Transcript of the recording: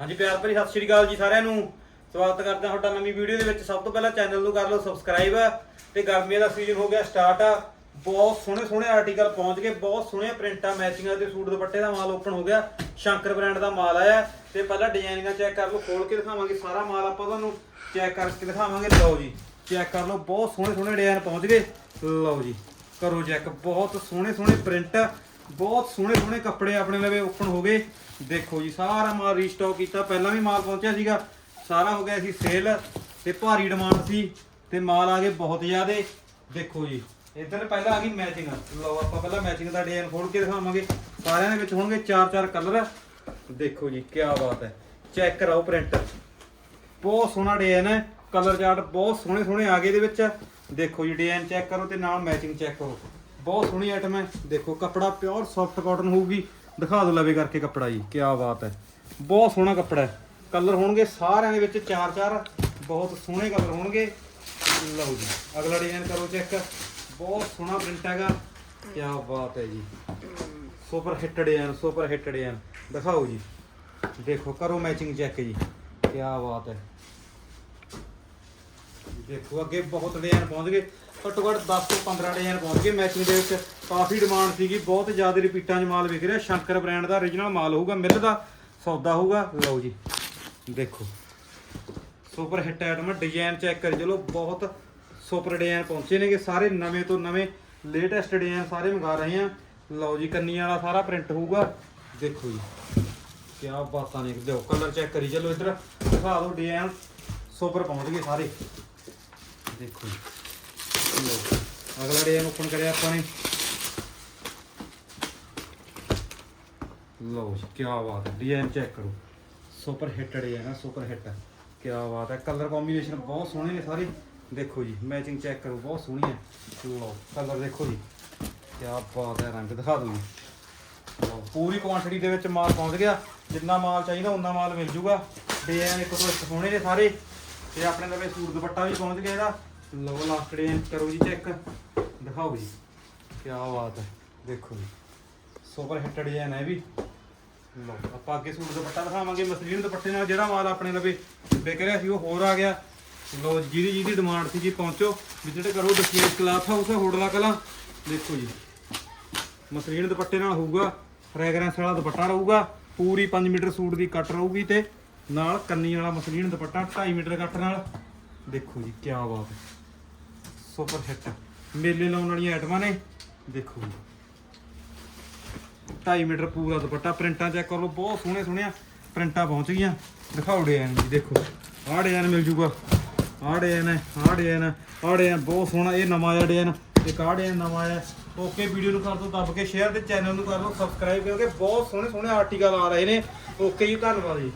ਹਾਂਜੀ, ਪਿਆਰ ਭਰੀ ਸਤਿ ਸ਼੍ਰੀ ਅਕਾਲ ਜੀ ਸਾਰਿਆਂ ਨੂੰ। ਸਵਾਗਤ ਕਰਦਾ ਤੁਹਾਡਾ ਨਵੀਂ ਵੀਡੀਓ ਦੇ ਵਿੱਚ। ਸਭ ਤੋਂ ਪਹਿਲਾਂ ਚੈਨਲ ਨੂੰ ਕਰ ਲਓ ਸਬਸਕ੍ਰਾਈਬ ਤੇ ਗਰਮੀਆਂ ਦਾ ਸੀਜ਼ਨ ਹੋ ਗਿਆ ਸਟਾਰਟ ਬਹੁਤ ਸੋਹਣੇ ਸੋਹਣੇ ਆਰਟੀਕਲ ਪਹੁੰਚ ਗਏ, ਬਹੁਤ ਸੋਹਣੀਆਂ ਪ੍ਰਿੰਟਾਂ ਮੈਚਿੰਗਾਂ ਤੇ ਸੂਟ ਦੁਪੱਟੇ ਦਾ ਮਾਲ ਓਪਨ ਹੋ ਗਿਆ। ਸ਼ੰਕਰ ਬ੍ਰਾਂਡ ਦਾ ਮਾਲ ਆਇਆ। ਤੇ ਪਹਿਲਾਂ ਡਿਜ਼ਾਈਨਿੰਗਾਂ ਚੈੱਕ ਕਰ ਲਓ, ਖੋਲ ਕੇ ਦਿਖਾਵਾਂਗੇ ਸਾਰਾ ਮਾਲ ਆਪਾਂ ਤੁਹਾਨੂੰ। ਚੈੱਕ ਕਰਕੇ ਦਿਖਾਵਾਂਗੇ। ਲਓ ਜੀ ਚੈੱਕ ਕਰ ਲਓ, ਬਹੁਤ ਸੋਹਣੇ ਸੋਹਣੇ ਡਿਜ਼ਾਈਨ ਪਹੁੰਚ ਗਏ। ਲਓ ਜੀ, ਕਰੋ ਚੈੱਕ ਬਹੁਤ ਸੋਹਣੇ ਸੋਹਣੇ ਪ੍ਰਿੰਟ ਬਹੁਤ ਸੋਹਣੇ ਸੋਹਣੇ ਕੱਪੜੇ ਆਪਣੇ ਲਵੇ ਓਪਨ ਹੋ ਗਏ। ਦੇਖੋ ਜੀ, ਸਾਰਾ ਮਾਲ ਰੀਸਟਾਕ ਕੀਤਾ। ਪਹਿਲਾਂ ਵੀ ਮਾਲ ਪਹੁੰਚਿਆ ਸੀਗਾ। ਸਾਰਾ ਹੋ ਗਿਆ ਸੀ ਸੇਲ ਤੇ ਭਾਰੀ ਡਿਮਾਂਡ ਸੀ ਤੇ ਮਾਲ ਆ ਗਏ ਬਹੁਤ ਜ਼ਿਆਦੇ। ਦੇਖੋ ਜੀ, ਇੱਧਰ ਪਹਿਲਾਂ ਆ ਗਈ ਮੈਚਿੰਗ ਲਓ, ਆਪਾਂ ਪਹਿਲਾਂ ਮੈਚਿੰਗ ਦਾ ਡਿਜ਼ਾਈਨ ਖੋਲ ਕੇ ਦਿਖਾਵਾਂਗੇ। ਸਾਰਿਆਂ ਦੇ ਵਿੱਚ ਹੋਣਗੇ ਚਾਰ ਚਾਰ ਕਲਰ ਦੇਖੋ ਜੀ ਕੀ ਬਾਤ ਹੈ। ਚੈੱਕ ਕਰਾਓ ਪ੍ਰਿੰਟ ਬਹੁਤ ਸੋਹਣਾ ਡਿਜ਼ਾਈਨ ਹੈ ਕਲਰ ਚਾਰਟ ਬਹੁਤ ਸੋਹਣੇ ਸੋਹਣੇ ਆ ਗਏ ਇਹਦੇ ਵਿੱਚ। ਦੇਖੋ ਜੀ ਡਿਜ਼ਾਈਨ ਚੈੱਕ ਕਰੋ ਤੇ ਨਾਲ ਮੈਚਿੰਗ ਚੈੱਕ ਕਰੋ। ਬਹੁਤ ਸੋਹਣੀ ਆਈਟਮ ਹੈ। ਦੇਖੋ, ਕੱਪੜਾ ਪਿਓਰ ਸੌਫਟ ਕਾਟਨ ਹੋਊਗੀ। ਦਿਖਾ ਦਿਓ ਲਵੇ ਕਰਕੇ ਕੱਪੜਾ ਜੀ ਕੀ ਬਾਤ ਹੈ। ਬਹੁਤ ਸੋਹਣਾ ਕੱਪੜਾ ਹੈ। ਕਲਰ ਹੋਣਗੇ ਸਾਰਿਆਂ ਦੇ ਵਿੱਚ ਚਾਰ ਚਾਰ। ਬਹੁਤ ਸੋਹਣੇ ਕਲਰ ਹੋਣਗੇ। ਲਓ ਜੀ, ਅਗਲਾ ਡਿਜ਼ਾਈਨ ਕਰੋ ਚੈੱਕ ਬਹੁਤ ਸੋਹਣਾ ਪ੍ਰਿੰਟ ਹੈਗਾ। ਕੀ ਬਾਤ ਹੈ ਜੀ। Super hit design super hit design ਦਿਖਾਓ ਜੀ। ਦੇਖੋ, ਕਰੋ ਮੈਚਿੰਗ ਚੈੱਕ ਜੀ। ਕੀ ਬਾਤ ਹੈ। ਦੇਖੋ, ਅੱਗੇ ਬਹੁਤ ਡਿਜ਼ਾਈਨ ਪਹੁੰਚ ਗਏ ਘੱਟੋ ਘੱਟ 10 ਤੋਂ 15 ਡਿਜ਼ਾਈਨ ਪਹੁੰਚ ਗਏ ਮੈਚਿੰਗ ਦੇ ਵਿੱਚ। ਕਾਫੀ ਡਿਮਾਂਡ ਸੀਗੀ, ਬਹੁਤ ਜ਼ਿਆਦਾ ਰਿਪੀਟਾਂ 'ਚ ਮਾਲ ਵਿਕ ਰਿਹਾ ਸ਼ੰਕਰ ਬ੍ਰਾਂਡ ਦਾ origignal ਮਾਲ ਹੋਊਗਾ, ਮਿਲ ਦਾ ਸੌਦਾ ਹੋਊਗਾ। ਲਓ ਜੀ, ਦੇਖੋ। Super hit item design check ਕਰੀ, ਚਲੋ ਬਹੁਤ ਸੁਪਰ ਡਿਜ਼ਾਈਨ ਪਹੁੰਚੇ ਨੇਗੇ। ਸਾਰੇ ਨਵੇਂ ਤੋਂ ਨਵੇਂ ਲੇਟੈਸਟ ਡਿਜ਼ਾਈਨ ਸਾਰੇ ਮੰਗਾ ਰਹੇ ਆ। ਲਓ ਜੀ, ਕੰਨੀਆਂ ਵਾਲਾ ਸਾਰਾ ਪ੍ਰਿੰਟ ਹੋਊਗਾ। ਦੇਖੋ ਜੀ ਕੀ ਬਾਤਾਂ ਨੇ। ਦਿਓ ਕਲਰ ਚੈੱਕ ਕਰੀ, ਚਲੋ ਇੱਧਰ ਦਿਖਾ ਦਿਓ ਡਿਜ਼ਾਈਨ ਸੁਪਰ ਪਹੁੰਚ ਗਏ ਸਾਰੇ। ਦੇਖੋ ਜੀ। ਲਓ ਅਗਲਾ ਡਿਜ਼ਾਈਨ ਓਪਨ ਕਰਿਆ ਆਪਾਂ ਨੇ। ਲਓ ਜੀ ਕੀ ਬਾਤ ਹੈ। ਡਿਜ਼ਾਈਨ ਚੈੱਕ ਕਰੋ। ਸੁਪਰ ਹਿੱਟ ਡਿਜ਼ਾਈਨ ਹੈ ਸੁਪਰ ਹਿੱਟ ਕੀ ਬਾਤ ਹੈ। ਕਲਰ ਕੰਬੀਨੇਸ਼ਨ ਬਹੁਤ ਸੋਹਣੇ ਨੇ ਸਾਰੇ। ਦੇਖੋ ਜੀ ਮੈਚਿੰਗ ਚੈੱਕ ਕਰੋ, ਬਹੁਤ ਸੋਹਣੀ ਹੈ। ਲਓ ਕਲਰ ਦੇਖੋ ਜੀ। ਕੀ ਬਾਤ ਹੈ, ਰੰਗ ਦਿਖਾ ਦਿਓ ਪੂਰੀ ਕੁਆਂਟੀਟੀ ਦੇ ਵਿੱਚ ਮਾਲ ਪਹੁੰਚ ਗਿਆ। ਜਿੰਨਾ ਮਾਲ ਚਾਹੀਦਾ ਉਨਾ ਮਾਲ ਮਿਲ ਜੂਗਾ। ਡਿਜ਼ਾਈਨ ਇੱਕ ਤੋਂ ਇੱਕ ਸੋਹਣੇ ਨੇ ਸਾਰੇ। ਤੇ ਆਪਣੇ ਲਵੇ ਸੂਟ ਦੁਪੱਟਾ ਵੀ ਪਹੁੰਚ ਗਿਆ ਇਹਦਾ। ਲਓ ਲਾਸਟ ਡਿਜ਼ਾਈਨ ਕਰੋ ਜੀ ਚੈੱਕ ਦਿਖਾਓ ਜੀ। ਕੀ ਬਾਤ ਹੈ। ਦੇਖੋ ਜੀ। ਸੁਪਰ ਹਿੱਟ ਡਿਜ਼ਾਈਨ ਹੈ ਵੀ। ਲਓ, ਆਪਾਂ ਅੱਗੇ ਸੂਟ ਦੁਪੱਟਾ ਦਿਖਾਵਾਂਗੇ। ਮਸਲੀਨ ਦੁਪੱਟੇ ਨਾਲ ਜਿਹੜਾ ਮਾਲ ਆਪਣੇ ਲਵੇ ਵਿਕ ਰਿਹਾ ਸੀ, ਉਹ ਹੋਰ ਆ ਗਿਆ। ਲਓ ਜਿਹਦੀ ਜਿਹਦੀ ਡਿਮਾਂਡ ਸੀ ਜੀ ਪਹੁੰਚੋ ਵਿਜ਼ਿਟ ਕਰੋ ਦਸਵੇਸ਼ ਕਲਾਥ ਹਾਊਸ ਹੋੜਲਾ ਕਲਾ। ਦੇਖੋ ਜੀ। ਮਸਲੀਨ ਦੁਪੱਟੇ ਨਾਲ ਹੋਊਗਾ। ਫ੍ਰੈਗਰੈਂਸ ਵਾਲਾ ਦੁਪੱਟਾ ਰਹੂਗਾ। ਪੂਰੀ 5 ਮੀਟਰ ਸੂਟ ਦੀ ਕੱਟ ਰਹੂਗੀ ਤੇ ਨਾਲ ਕੰਨੀ ਵਾਲਾ ਮਸਲੀਨ ਦੁਪੱਟਾ 2.5 ਮੀਟਰ ਕੱਟ ਨਾਲ। ਦੇਖੋ ਜੀ ਕੀ ਬਾਤ ਹੈ। ਸੁਪਰ ਹਿੱਟ ਮੇਲੇ ਲਾਉਣ ਵਾਲੀਆਂ ਆਈਟਮਾਂ ਨੇ। ਦੇਖੋ ਜੀ। 2.5 ਮੀਟਰ ਪੂਰਾ ਦੁਪੱਟਾ, ਪ੍ਰਿੰਟਾਂ ਚੈੱਕ ਕਰ ਲਓ, ਬਹੁਤ ਸੋਹਣੇ ਸੋਹਣੀਆਂ ਪ੍ਰਿੰਟਾਂ ਪਹੁੰਚ ਗਈਆਂ। ਦਿਖਾਓ ਡਿਜ਼ਾਈਨ ਜੀ, ਦੇਖੋ। ਆਹ ਡਿਜ਼ਾਈਨ ਮਿਲ ਜੂਗਾ। ਆਹ ਡਿਜ਼ਾਈਨ ਹੈ, ਆਹ ਡਿਜ਼ਾਈਨ ਹੈ, ਆਹ ਡਿਜ਼ਾਈਨ ਬਹੁਤ ਸੋਹਣਾ, ਇਹ ਨਵਾਂ ਜਿਹਾ ਡਿਜ਼ਾਈਨ ਇੱਕ ਆਹ ਡਿਜ਼ਾਈਨ ਨਵਾਂ ਆਇਆ। ਓਕੇ ਵੀਡੀਓ ਨੂੰ ਕਰ ਦਿਓ, ਦੱਬ ਕੇ ਸ਼ੇਅਰ ਤੇ ਚੈਨਲ ਨੂੰ ਕਰ ਲਓ ਸਬਸਕ੍ਰਾਈਬ ਕਿਉਂਕਿ ਬਹੁਤ ਸੋਹਣੇ ਸੋਹਣੇ ਆਰਟੀਕਲ ਆ ਰਹੇ ਨੇ। ਓਕੇ ਜੀ, ਧੰਨਵਾਦ ਜੀ।